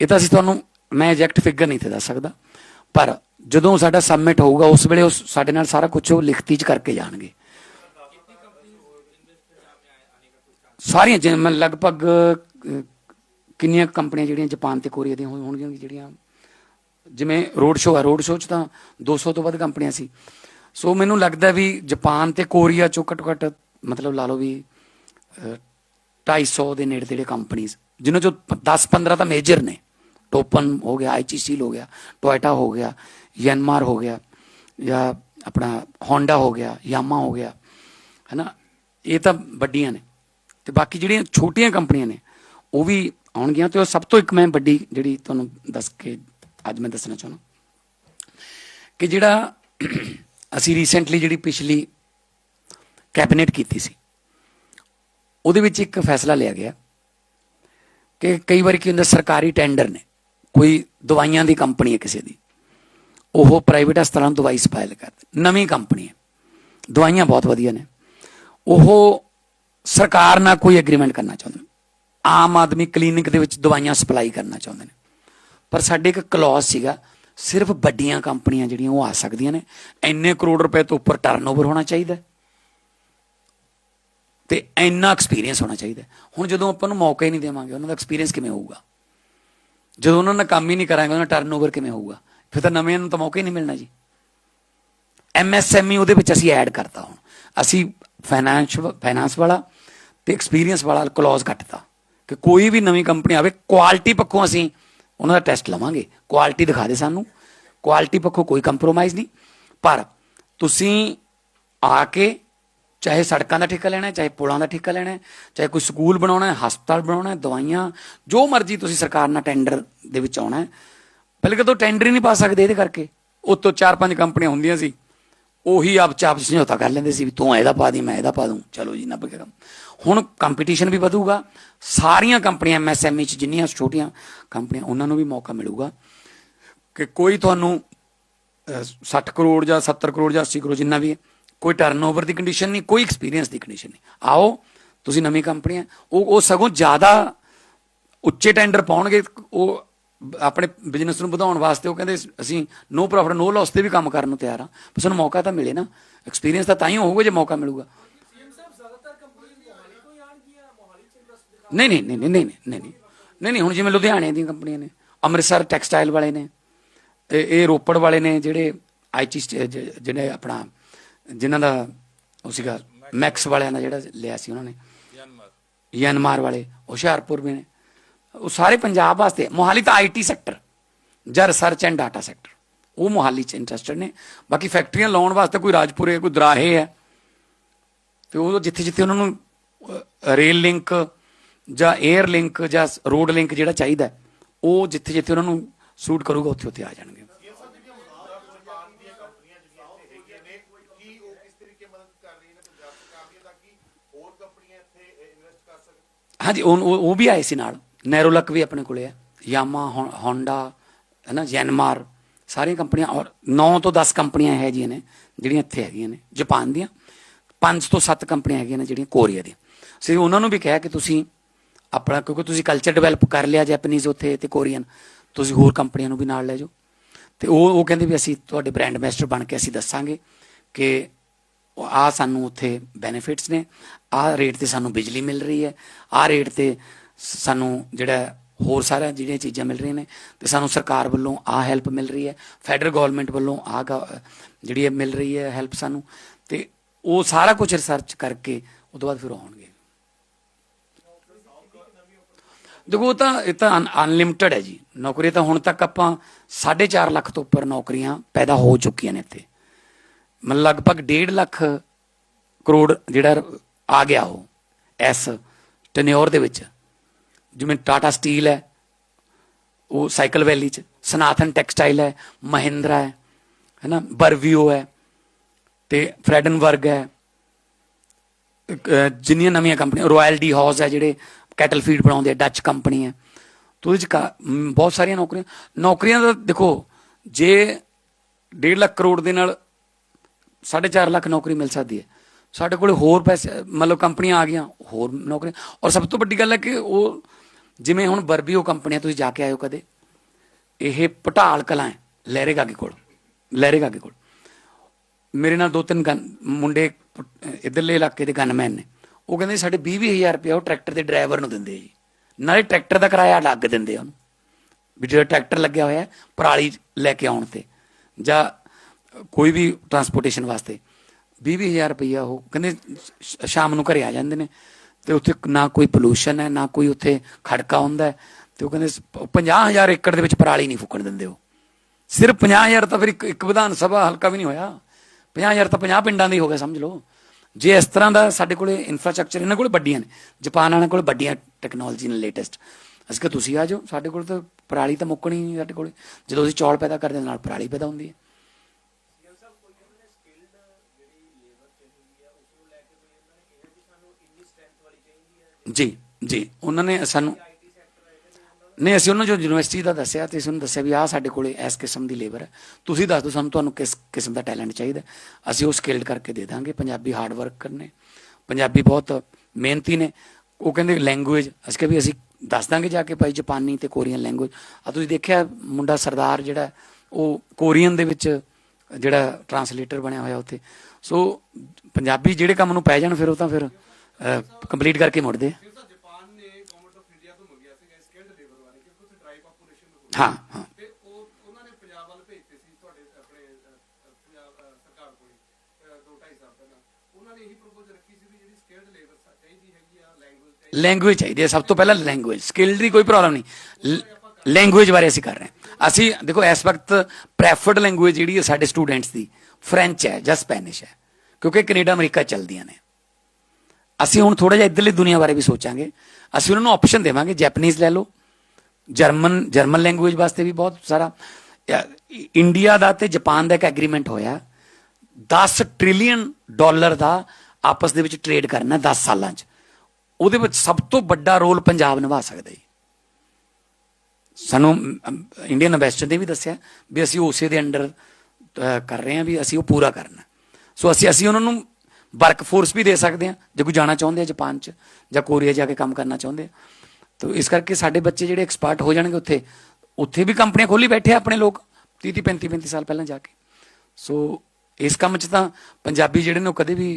ਇਹ ਤਾਂ ਅਸੀਂ ਤੁਹਾਨੂੰ ਮੈਂ ਐਗਜ਼ੈਕਟ ਫਿਗਰ ਨਹੀਂ ਤੇ ਦੱਸ ਸਕਦਾ ਪਰ ਜਦੋਂ ਸਾਡਾ ਸਬਮਿਟ ਹੋਊਗਾ ਉਸ ਵੇਲੇ ਉਹ ਸਾਡੇ ਨਾਲ ਸਾਰਾ ਕੁਝ ਉਹ ਲਿਖਤੀ ਚ ਕਰਕੇ ਜਾਣਗੇ। ਸਾਰੀਆਂ ਜਿਵੇਂ ਲਗਭਗ ਕਿੰਨੀਆਂ ਕੰਪਨੀਆਂ ਜਿਹੜੀਆਂ ਜਾਪਾਨ ਤੇ ਕੋਰੀਆ ਦੀਆਂ ਹੋਣਗੀਆਂ ਜਿਹੜੀਆਂ ਜਿਵੇਂ ਰੋਡ ਸ਼ੋਅ ਹੈ ਰੋਡ ਸ਼ੋਅ ਚ ਤਾਂ 200 ਤੋਂ ਵੱਧ ਕੰਪਨੀਆਂ ਸੀ। ਸੋ ਮੈਨੂੰ ਲੱਗਦਾ ਵੀ ਜਾਪਾਨ ਤੇ ਕੋਰੀਆ ਚੋਂ ਘੱਟੋ ਘੱਟ ਮਤਲਬ ਲਾ ਲਓ ਵੀ ਅਹ, 250 ਦੇ ਨੇੜੇ ਤੇੜੇ ਕੰਪਨੀਆਂ ਜਿਨ੍ਹਾਂ ਚੋਂ 10 15 ਤਾਂ ਮੇਜਰ ਨੇ। ਟੋਪਨ ਹੋ ਗਿਆ ਆਈਚੀਸੀ ਹੋ ਗਿਆ ਟੋਇਟਾ ਹੋ ਗਿਆ ਯਨਮਾਰ ਹੋ ਗਿਆ ਜਾਂ ਆਪਣਾ ਹੋਂਡਾ ਹੋ ਗਿਆ ਯਾਮਾ ਹੋ ਗਿਆ ਹੈਨਾ ਇਹ ਤਾਂ ਵੱਡੀਆਂ ਨੇ ਤੇ ਬਾਕੀ ਜਿਹੜੀਆਂ ਛੋਟੀਆਂ ਕੰਪਨੀਆਂ ਨੇ ਉਹ ਵੀ ਆਉਣਗੀਆਂ ਤੇ ਉਹ ਸਭ ਤੋਂ ਇੱਕ ਮੈਂ ਵੱਡੀ ਜਿਹੜੀ ਤੁਹਾਨੂੰ ਦੱਸ ਕੇ ਅੱਜ ਮੈਂ ਦੱਸਣਾ ਚਾਹੁੰਦਾ ਕਿ ਜਿਹੜਾ ਅਸੀਂ ਰੀਸੈਂਟਲੀ ਜਿਹੜੀ ਪਿਛਲੀ ਕੈਬਨਿਟ ਕੀਤੀ ਸੀ ਉਹਦੇ ਵਿੱਚ ਇੱਕ ਫੈਸਲਾ ਲਿਆ ਗਿਆ ਕਿ ਕਈ ਵਾਰੀ ਕੀ ਹੁੰਦਾ ਸਰਕਾਰੀ ਟੈਂਡਰ ਨੇ ਕੋਈ ਦਵਾਈਆਂ ਦੀ ਕੰਪਨੀ ਹੈ ਕਿਸੇ ਦੀ। ਉਹ ਪ੍ਰਾਈਵੇਟ ਹਸਪਤਾਲਾਂ ਨੂੰ ਦਵਾਈ ਸਪਲਾਈ ਕਰਦੇ ਨਵੀਂ ਕੰਪਨੀ ਹੈ। ਦਵਾਈਆਂ ਬਹੁਤ ਵਧੀਆ ਨੇ। ਉਹ ਸਰਕਾਰ ਨਾਲ ਕੋਈ ਐਗਰੀਮੈਂਟ ਕਰਨਾ ਚਾਹੁੰਦੇ ਨੇ। ਆਮ ਆਦਮੀ ਕਲੀਨਿਕ ਦੇ ਵਿੱਚ ਦਵਾਈਆਂ ਸਪਲਾਈ ਕਰਨਾ ਚਾਹੁੰਦੇ ਨੇ। ਪਰ ਸਾਡੇ ਇੱਕ ਕਲੌਜ਼ ਸੀਗਾ, ਸਿਰਫ ਵੱਡੀਆਂ ਕੰਪਨੀਆਂ ਜਿਹੜੀਆਂ ਉਹ ਆ ਸਕਦੀਆਂ ਨੇ। ਇੰਨੇ ਕਰੋੜ ਰੁਪਏ ਤੋਂ ਉੱਪਰ ਟਰਨਓਵਰ ਹੋਣਾ ਚਾਹੀਦਾ ਹੈ। ਤੇ ਇੰਨਾ ਐਕਸਪੀਰੀਅੰਸ ਹੋਣਾ ਚਾਹੀਦਾ ਹੁਣ ਜਦੋਂ ਆਪਾਂ ਨੂੰ ਮੌਕਾ ਹੀ ਨਹੀਂ ਦੇਵਾਂਗੇ, ਉਹਨਾਂ ਦਾ ਐਕਸਪੀਰੀਅੰਸ ਕਿਵੇਂ ਹੋਊਗਾ? ਜਦੋਂ ਉਹਨਾਂ ਨਾਲ ਕੰਮ ਹੀ ਨਹੀਂ ਕਰਾਂਗੇ, ਉਹਨਾਂ ਟਰਨਓਵਰ ਕਿਵੇਂ ਹੋਊਗਾ? ਫਿਰ ਤਾਂ ਨਵੇਂ ਨੂੰ ਤਾਂ ਮੌਕਾ ਹੀ ਨਹੀਂ ਮਿਲਣਾ ਜੀ। ਐਮਐਸਐਮਈ ਉਹਦੇ ਵਿੱਚ ਅਸੀਂ ਐਡ ਕਰਤਾ ਹੁਣ। ਅਸੀਂ ਫਾਈਨਾਂਸ ਫਾਈਨਾਂਸ ਵਾਲਾ ਤੇ ਐਕਸਪੀਰੀਅੰਸ ਵਾਲਾ ਕਲੌਜ਼ ਕੱਟਤਾ ਕਿ ਕੋਈ ਵੀ ਨਵੀਂ ਕੰਪਨੀ ਆਵੇ ਕੁਆਲਿਟੀ ਪੱਖੋਂ ਅਸੀਂ ਉਹਨਾਂ ਦਾ ਟੈਸਟ ਲਵਾਂਗੇ। ਕੁਆਲਿਟੀ ਦਿਖਾ ਦੇ ਸਾਨੂੰ। ਕੁਆਲਿਟੀ ਪੱਖੋਂ ਕੋਈ ਕੰਪਰੋਮਾਈਜ਼ ਨਹੀਂ। ਪਰ ਤੁਸੀਂ ਆ ਕੇ ਚਾਹੇ ਸੜਕਾਂ ਦਾ ਠੇਕਾ ਲੈਣਾ ਹੈ ਚਾਹੇ ਪੁਲਾਂ ਦਾ ਠੇਕਾ ਲੈਣਾ ਹੈ ਚਾਹੇ ਕੋਈ ਸਕੂਲ ਬਣਾਉਣਾ ਹੈ ਹਸਪਤਾਲ ਬਣਾਉਣਾ ਹੈ ਦਵਾਈਆਂ ਜੋ ਮਰਜ਼ੀ ਤੁਸੀਂ ਸਰਕਾਰ ਨਾਲ ਟੈਂਡਰ ਦੇ ਵਿੱਚ ਆਉਣਾ ਹੈ। ਪਹਿਲੇ ਕਦੋਂ ਟੈਂਡਰ ਹੀ ਨਹੀਂ ਪਾ ਸਕਦੇ ਇਹਦੇ ਕਰਕੇ। ਉਤੋਂ ਚਾਰ ਪੰਜ ਕੰਪਨੀਆਂ ਹੁੰਦੀਆਂ ਸੀ। ਉਹੀ ਆਪ ਚਾਪ ਸਮਝੌਤਾ ਕਰ ਲੈਂਦੇ ਸੀ ਵੀ ਤੂੰ ਇਹਦਾ ਪਾ ਦੀ ਮੈਂ ਇਹਦਾ ਪਾ ਦੂੰ। ਚਲੋ ਜੀ ਨਾ ਕੰਮ ਹੁਣ ਕੰਪੀਟੀਸ਼ਨ ਵੀ ਵਧੂਗਾ। ਸਾਰੀਆਂ ਕੰਪਨੀਆਂ ਐਮਐਸਐਮਈ ਚ ਜਿੰਨੀਆਂ ਛੋਟੀਆਂ ਕੰਪਨੀਆਂ ਉਹਨਾਂ ਨੂੰ ਵੀ ਮੌਕਾ ਮਿਲੂਗਾ ਕਿ ਕੋਈ ਤੁਹਾਨੂੰ ਅਹ, 60 ਕਰੋੜ ਜਾਂ 70 ਕਰੋੜ ਜਾਂ 80 ਕਰੋੜ ਜਿੰਨਾ ਵੀ ਹੈ ਕੋਈ ਟਰਨਓਵਰ ਦੀ ਕੰਡੀਸ਼ਨ ਨਹੀਂ ਕੋਈ ਐਕਸਪੀਰੀਅੰਸ ਦੀ ਕੰਡੀਸ਼ਨ ਨਹੀਂ। ਆਓ ਤੁਸੀਂ ਨਵੀਂ ਕੰਪਨੀ ਹੈ ਉਹ ਉਹ ਸਗੋਂ ਜ਼ਿਆਦਾ ਉੱਚੇ ਟੈਂਡਰ ਪਾਉਣਗੇ ਉਹ ਆਪਣੇ ਬਿਜ਼ਨਸ ਨੂੰ ਵਧਾਉਣ ਵਾਸਤੇ ਉਹ ਕਹਿੰਦੇ ਅਸੀਂ ਨੋ ਪ੍ਰੋਫਿਟ ਨੋ ਲਾਸ ਤੇ ਵੀ ਕੰਮ ਕਰਨ ਨੂੰ ਤਿਆਰ ਆ ਪਰ ਸਾਨੂੰ ਮੌਕਾ ਤਾਂ ਮਿਲੇ ਨਾ। ਐਕਸਪੀਰੀਅੰਸ ਤਾਂ ਤਾਂ ਹੀ ਹੋਊਗਾ ਜੇ ਮੌਕਾ ਮਿਲੂਗਾ। ਨਹੀਂ ਨਹੀਂ ਨਹੀਂ ਨਹੀਂ ਨਹੀਂ ਨਹੀਂ ਨਹੀਂ ਨਹੀਂ ਹੁਣ ਜਿਵੇਂ ਲੁਧਿਆਣੇ ਦੀਆਂ ਕੰਪਨੀਆਂ ਨੇ ਅੰਮ੍ਰਿਤਸਰ ਟੈਕਸਟਾਈਲ ਵਾਲੇ ਨੇ ਤੇ ਇਹ ਰੋਪੜ ਵਾਲੇ ਨੇ ਜਿਹੜੇ ਆਈਟੀ ਜਿਹੜੇ ਆਪਣਾ ਜਿਨ੍ਹਾਂ ਦਾ ਉਹ ਸੀਗਾ ਮੈਕਸ ਵਾਲਿਆਂ ਦਾ ਜਿਹੜਾ ਲਿਆ ਸੀ ਉਹਨਾਂ ਨੇ। ਯਨਮਾਰ ਵਾਲੇ, ਹੁਸ਼ਿਆਰਪੁਰ ਵੀ ਨੇ। ਉਹ ਸਾਰੇ ਪੰਜਾਬ ਵਾਸਤੇ, ਮੋਹਾਲੀ ਤਾਂ ਆਈਟੀ ਸੈਕਟਰ ਜਾਂ ਰਿਸਰਚ ਐਂਡ ਡਾਟਾ ਸੈਕਟਰ ਉਹ ਮੋਹਾਲੀ ਚ ਇੰਟਰਸਟਡ ਨੇ। ਬਾਕੀ ਫੈਕਟਰੀਆਂ ਲਾਉਣ ਵਾਸਤੇ ਕੋਈ ਰਾਜਪੁਰੇ, ਕੋਈ ਦਰਾਹੇ ਹੈ। ਤੇ ਉਹ ਜਿੱਥੇ ਜਿੱਥੇ ਉਹਨਾਂ ਨੂੰ ਰੇਲ ਲਿੰਕ ਜਾਂ 에ਅਰ ਲਿੰਕ ਜਾਂ ਰੋਡ ਲਿੰਕ ਜਿਹੜਾ ਚਾਹੀਦਾ ਉਹ ਜਿੱਥੇ ਜਿੱਥੇ ਉਹਨਾਂ ਨੂੰ ਸੂਟ ਕਰੂਗਾ, ਉੱਥੇ ਉੱਥੇ ਆ ਜਾਣਗੇ ਕੀ ਉਹ ਕਿਸ ਤਰੀਕੇ ਮਦਦ ਕਰ ਰਹੀ ਨੇ ਪੰਜਾਬ ਸਰਕਾਰ ਦੀ ਤਾਂ ਕਿ ਹੋਰ ਕੰਪਨੀਆਂ ਇੱਥੇ ਇਨਵੈਸਟ ਕਰ ਸਕਣ ਹਾਂਜੀ, ਉਹ ਉਹ ਵੀ ਆਏ ਸੀ ਨਾਲ। ਨੈਰੋਲਕ ਵੀ ਆਪਣੇ ਕੋਲੇ ਹੈ ਯਾਮਾ ਹੋਂਡਾ ਹੈ ਨਾ ਜੈਨਮਾਰ, ਸਾਰੀਆਂ ਕੰਪਨੀਆਂ ਔਰ 9 ਤੋਂ 10 ਕੰਪਨੀਆਂ ਹੈ ਜੀਆਂ ਨੇ ਜਿਹੜੀਆਂ ਇੱਥੇ ਹੈਗੀਆਂ ਨੇ, ਜਾਪਾਨ ਦੀਆਂ। 5 ਤੋਂ 7 ਕੰਪਨੀਆਂ ਹੈਗੀਆਂ ਨੇ ਜਿਹੜੀਆਂ ਕੋਰੀਆ ਦੀਆਂ। ਸੋ ਉਹਨਾਂ ਨੂੰ ਵੀ ਕਿਹਾ ਕਿ ਤੁਸੀਂ ਆਪਣਾ, ਕਿਉਂਕਿ ਤੁਸੀਂ ਕਲਚਰ ਡਿਵੈਲਪ ਕਰ ਲਿਆ ਜੈਪਨੀਜ਼ ਉੱਥੇ ਤੇ ਕੋਰੀਅਨ, ਤੁਸੀਂ ਹੋਰ ਕੰਪਨੀਆਂ ਨੂੰ ਵੀ ਨਾਲ ਲੈ ਜਾਓ। ਤੇ ਉਹ ਉਹ ਕਹਿੰਦੇ ਵੀ ਅਸੀਂ ਤੁਹਾਡੇ ਬ੍ਰਾਂਡ ਐਮਬੈਸਡਰ ਬਣ ਕੇ ਅਸੀਂ ਦੱਸਾਂਗੇ ਕਿ ਆ ਸਾਨੂੰ ਉੱਥੇ ਬੈਨੀਫਿਟਸ ਨੇ ਆ ਰੇਟ ਤੇ ਸਾਨੂੰ ਬਿਜਲੀ ਮਿਲ ਰਹੀ ਹੈ ਆ ਰੇਟ ਤੇ ਸਾਨੂੰ ਜਿਹੜਾ ਹੋਰ ਸਾਰਾ ਜਿਹੜੀਆਂ ਚੀਜ਼ਾਂ ਮਿਲ ਰਹੀਆਂ ਨੇ ਤੇ ਸਾਨੂੰ ਸਰਕਾਰ ਵੱਲੋਂ ਆ ਹੈਲਪ ਮਿਲ ਰਹੀ ਹੈ ਫੈਡਰਲ ਗਵਰਨਮੈਂਟ ਵੱਲੋਂ ਆ ਜਿਹੜੀ ਹੈ ਮਿਲ ਰਹੀ ਹੈ ਹੈਲਪ ਸਾਨੂੰ ਤੇ ਉਹ ਸਾਰਾ ਕੁਝ ਰਿਸਰਚ ਕਰਕੇ ਉਹ ਤੋਂ ਬਾਅਦ ਫਿਰ ਆਉਣਗੇ। ਦੇਖੋ ਤਾਂ, ਇਹ ਤਾਂ ਅਨਲਿਮਿਟਿਡ ਹੈ ਜੀ। ਨੌਕਰੀ ਤਾਂ ਹੁਣ ਤੱਕ ਆਪਾਂ 4.5 ਲੱਖ ਤੋਂ ਉੱਪਰ ਨੌਕਰੀਆਂ ਪੈਦਾ ਹੋ ਚੁੱਕੀਆਂ ਨੇ ਇੱਥੇ। ਮਤਲਬ ਲਗਭਗ 1.5 ਲੱਖ ਕਰੋੜ ਜਿਹੜਾ ਆ ਗਿਆ ਉਹ ਐਸ ਟੈਨਿਓਰ ਦੇ ਵਿੱਚ। ਜਿਵੇਂ ਟਾਟਾ ਸਟੀਲ ਹੈ, ਉਹ ਸਾਈਕਲ ਵੈਲੀ ਚ ਸਨਾਥਨ ਟੈਕਸਟਾਈਲ ਹੈ ਮਹਿੰਦਰਾ ਹੈ, ਹੈਨਾ ਬਰਵੀਓ ਹੈ, ਤੇ ਫਰੈਡਨਵਰਗ ਹੈ ਜਿੰਨੀਆਂ ਨਵੀਆਂ ਕੰਪਨੀਆਂ ਰਾਇਲ ਡੀ ਹਾਊਸ ਹੈ, ਜਿਹੜੇ ਕੈਟਲ ਫੀਡ ਬਣਾਉਂਦੇ ਆ ਡੱਚ ਕੰਪਨੀ ਹੈ। ਤੇ ਉਹਦੇ ਚ ਕਾ- ਬਹੁਤ ਸਾਰੀਆਂ ਨੌਕਰੀਆਂ ਨੌਕਰੀਆਂ ਦਾ ਦੇਖੋ, ਜੇ 1.5 ਲੱਖ ਕਰੋੜ ਦੇ ਨਾਲ 4.5 ਲੱਖ ਨੌਕਰੀ ਮਿਲ ਸਕਦੀ ਹੈ। ਸਾਡੇ ਕੋਲ ਹੋਰ ਪੈਸੇ, ਮਤਲਬ ਕੰਪਨੀਆਂ ਆ ਗਈਆਂ, ਹੋਰ ਨੌਕਰੀਆਂ ਔਰ ਸਭ ਤੋਂ ਵੱਡੀ ਗੱਲ ਹੈ ਕਿ ਉਹ ਜਿਵੇਂ ਹੁਣ ਬਰਬੀਓ ਕੰਪਨੀਆਂ, ਤੁਸੀਂ ਜਾ ਕੇ ਆਇਓ ਕਦੇ। ਇਹ ਪਟਾਲ ਕਲਾਂ ਹੈ, ਲਹਿਰੇ ਗਾਗੇ ਕੋਲ, ਲਹਿਰੇ ਗਾਗੇ ਕੋਲ। ਮੇਰੇ ਨਾਲ ਦੋ ਤਿੰਨ ਗਨ, ਮੁੰਡੇ ਪ- ਇੱਧਰਲੇ ਇਲਾਕੇ ਦੇ ਗਨਮੈਨ ਨੇ। ਉਹ ਕਹਿੰਦੇ ਸਾਡੇ 20 ਹਜ਼ਾਰ ਰੁਪਇਆ ਉਹ ਟਰੈਕਟਰ ਦੇ ਡਰਾਈਵਰ ਨੂੰ ਦਿੰਦੇ ਜੀ। ਨਾਲੇ ਟਰੈਕਟਰ ਦਾ ਕਿਰਾਇਆ ਅਲੱਗ ਦਿੰਦੇ ਆ ਉਹਨੂੰ। ਵੀ ਜਿਹੜਾ ਟਰੈਕਟਰ ਲੱਗਿਆ ਹੋਇਆ ਪਰਾਲੀ ਲੈ ਕੇ ਆਉਣ ਤੇ। ਜਾਂ ਕੋਈ ਵੀ ਟਰਾਂਸਪੋਰਟੇਸ਼ਨ ਵਾਸਤੇ। 20 ਹਜ਼ਾਰ ਰੁਪਇਆ ਉਹ ਕਹਿੰਦੇ ਸ਼- ਸ਼ਾਮ ਨੂੰ ਘਰੇ ਆ ਜਾਂਦੇ ਨੇ। ਤੇ ਉੱਥੇ ਨਾ ਕੋਈ ਪੋਲੂਸ਼ਨ ਹੈ ਨਾ ਕੋਈ ਉੱਥੇ ਖੜਕਾ ਹੁੰਦਾ ਹੈ। ਤੇ ਉਹ ਕਹਿੰਦੇ 50000 ਏਕੜ ਦੇ ਵਿੱਚ ਪਰਾਲੀ ਨਹੀਂ ਫੁੱਕਣ ਦਿੰਦੇ ਉਹ। ਸਿਰਫ 50000 ਤਾਂ ਫਿਰ ਇੱਕ ਇੱਕ ਵਿਧਾਨ ਸਭਾ ਹਲਕਾ ਵੀ ਨਹੀਂ ਹੋਇਆ। 50000 ਤਾਂ 50 ਪਿੰਡਾਂ ਦੇ ਹੀ ਹੋ ਗਿਆ ਸਮਝ ਲਓ। ਜੇ ਇਸ ਤਰ੍ਹਾਂ ਦਾ ਸਾਡੇ ਕੋਲੇ ਇਨਫਰਾਸਟ੍ਰਕਚਰ ਇਹਨਾਂ ਕੋਲ ਵੱਡੀਆਂ ਨੇ। ਜਾਪਾਨ ਵਾਲਿਆਂ ਕੋਲ ਵੱਡੀਆਂ ਟੈਕਨੋਲੋਜੀ ਨੇ ਲੇਟੈਸਟ ਅਸੀਂ ਕਿ ਤੁਸੀਂ ਆ ਜਾਓ ਸਾਡੇ ਕੋਲ ਤਾਂ ਪਰਾਲੀ ਤਾਂ ਮੁੱਕਣੀ ਨਹੀਂ ਸਾਡੇ ਕੋਲੇ। ਜਦੋਂ ਅਸੀਂ ਚੌਲ ਪੈਦਾ ਕਰਦੇ ਹਾਂ, ਨਾਲ ਪਰਾਲੀ ਪੈਦਾ ਹੁੰਦੀ ਹੈ। ਜੀ ਜੀ, ਉਹਨਾਂ ਨੇ ਸਾਨੂੰ ਨਹੀਂ, ਅਸੀਂ ਉਹਨਾਂ ਜੋ ਯੂਨੀਵਰਸਿਟੀ ਦਾ ਦੱਸਿਆ ਤੇ ਅਸੀਂ ਉਹਨੂੰ ਦੱਸਿਆ ਵੀ ਆਹ ਸਾਡੇ ਕੋਲੇ ਇਸ ਕਿਸਮ ਦੀ ਲੇਬਰ ਹੈ। ਤੁਸੀਂ ਦੱਸ ਦਿਓ ਸਾਨੂੰ ਤੁਹਾਨੂੰ ਕਿਸ ਕਿਸਮ ਦਾ ਟੈਲੈਂਟ ਚਾਹੀਦਾ ਅਸੀਂ ਉਹ ਸਕਿਲਡ ਕਰਕੇ ਦੇ ਦਾਂਗੇ। ਪੰਜਾਬੀ ਹਾਰਡ ਵਰਕਰ ਨੇ ਪੰਜਾਬੀ ਬਹੁਤ ਮਿਹਨਤੀ ਨੇ। ਉਹ ਕਹਿੰਦੇ ਲੈਂਗੁਏਜ ਅਸੀਂ ਕਿਹਾ ਵੀ ਅਸੀਂ ਦੱਸ ਦਾਂਗੇ ਜਾ ਕੇ ਭਾਈ ਜਾਪਾਨੀ ਤੇ ਕੋਰੀਅਨ ਲੈਂਗੁਏਜ ਆ ਤੁਸੀਂ ਦੇਖਿਆ ਮੁੰਡਾ ਸਰਦਾਰ ਜਿਹੜਾ ਉਹ ਕੋਰੀਅਨ ਦੇ ਵਿੱਚ ਜਿਹੜਾ ਟਰਾਂਸਲੇਟਰ ਬਣਿਆ ਹੋਇਆ ਉੱਥੇ। ਸੋ ਪੰਜਾਬੀ ਜਿਹੜੇ ਕੰਮ ਨੂੰ ਪੈ ਜਾਣ ਫਿਰ ਉਹ ਤਾਂ ਫਿਰ ਕੰਪਲੀਟ ਕਰਕੇ ਮੁੜਦੇ ਆ ਸਰ ਜਾਪਾਨ ਨੇ ਗਵਰਨਮੈਂਟ ਆਫ ਇੰਡੀਆ ਤੋਂ ਮੰਗਿਆ ਸੀਗਾ ਸਕਿਲਡ ਲੇਬਰ ਬਾਰੇ ਕਿਉਂਕਿ ਉੱਥੇ ਡਰਾਈ ਪੋਪੂਲੇਸ਼ਨ ਹੋ ਹਾਂ ਹਾਂ ਤੇ ਉਹ ਉਹਨਾਂ ਨੇ ਪੰਜਾਬ ਵੱਲ ਭੇਜਤੇ ਸੀ ਤੁਹਾਡੇ ਆਪਣੇ ਅਹ, ਅਹ, ਪੰਜਾਬ ਅਹ, ਸਰਕਾਰ ਕੋਲ ਦੋ ਢਾਈ ਸਾਲ ਪਹਿਲਾਂ ਉਹਨਾਂ ਨੇ ਇਹੀ ਪ੍ਰਪੋਜ਼ ਰੱਖੀ ਸੀ ਵੀ ਜਿਹੜੀ ਸਕਿਲਡ ਲੇਬਰ ਚਾਹੀਦੀ ਹੈਗੀ ਆ ਲੈਂਗੁਏਜ ਚਾਹੀਦੀ ਲੈਂਗੁਏਜ ਚਾਹੀਦੀ ਹੈ ਸਭ ਤੋਂ ਪਹਿਲਾਂ ਲੈਂਗੁਏਜ ਸਕਿੱਲ ਦੀ ਕੋਈ ਪ੍ਰੋਬਲਮ ਨਹੀਂ ਲੈਂਗੁਏਜ ਬਾਰੇ ਅਸੀਂ ਕਰ ਰਹੇ ਹਾਂ ਅਸੀਂ ਦੇਖੋ ਇਸ ਵਕਤ ਪ੍ਰੈਫਰਡ ਲੈਂਗੁਏਜ ਜਿਹੜੀ ਹੈ ਸਾਡੇ ਸਟੂਡੈਂਟਸ ਦੀ ਫ੍ਰੈਂਚ ਹੈ ਜਾਂ ਸਪੈਨਿਸ਼ ਹੈ ਕਿਉਂਕਿ ਕੈਨੇਡਾ ਅਮਰੀਕਾ ਚੱਲਦੀਆਂ ਨੇ ਅਸੀਂ ਹੁਣ ਥੋੜਾ ਜਿਹਾ ਇੱਧਰਲੀ ਦੁਨੀਆ ਬਾਰੇ ਵੀ ਸੋਚਾਂਗੇ। ਅਸੀਂ ਉਹਨਾਂ ਨੂੰ ਆਪਸ਼ਨ ਦੇਵਾਂਗੇ ਜੈਪਨੀਜ਼ ਲੈ ਲਓ। ਜਰਮਨ ਜਰਮਨ ਲੈਂਗੁਏਜ ਵਾਸਤੇ ਵੀ ਬਹੁਤ ਸਾਰਾ ਇੰਡੀਆ ਦਾ ਤੇ ਜਾਪਾਨ ਦਾ ਇੱਕ ਐਗਰੀਮੈਂਟ ਹੋਇਆ। 10 ਟ੍ਰਿਲੀਅਨ ਡਾਲਰ ਦਾ ਆਪਸ ਦੇ ਵਿੱਚ ਟ੍ਰੇਡ ਕਰਨਾ 10 ਸਾਲਾਂ 'ਚ। ਉਹਦੇ ਵਿੱਚ ਸਭ ਤੋਂ ਵੱਡਾ ਰੋਲ ਪੰਜਾਬ ਨਿਭਾ ਸਕਦਾ ਹੈ ਸਾਨੂੰ ਇੰਡੀਅਨ ਐਮਬੈਸਡਰ ਨੇ ਵੀ ਦੱਸਿਆ ਵੀ ਅਸੀਂ ਉਸੇ ਦੇ ਅੰਡਰ ਕਰ ਰਹੇ ਹਾਂ ਵੀ ਅਸੀਂ ਉਹ ਪੂਰਾ ਕਰਨਾ। ਸੋ ਅਸੀਂ ਅਸੀਂ ਉਹਨਾਂ ਨੂੰ ਵਰਕ ਫੋਰਸ ਵੀ ਦੇ ਸਕਦੇ ਹਾਂ ਜੇ ਕੋਈ ਜਾਣਾ ਚਾਹੁੰਦੇ ਆ ਜਾਪਾਨ 'ਚ, ਜਾਂ ਕੋਰੀਆ ਜਾ ਕੇ ਕੰਮ ਕਰਨਾ ਚਾਹੁੰਦੇ ਆ। ਤਾਂ ਇਸ ਕਰਕੇ ਸਾਡੇ ਬੱਚੇ ਜਿਹੜੇ ਐਕਸਪਰਟ ਹੋ ਜਾਣਗੇ ਉੱਥੇ ਉੱਥੇ ਵੀ ਕੰਪਨੀਆਂ ਖੋਲੀ ਬੈਠੇ ਆ ਆਪਣੇ ਲੋਕ 30 30 35 35 ਸਾਲ ਪਹਿਲਾਂ ਜਾ ਕੇ। ਸੋ ਇਸ ਕੰਮ 'ਚ ਤਾਂ ਪੰਜਾਬੀ ਜਿਹੜੇ ਨੇ ਉਹ ਕਦੇ ਵੀ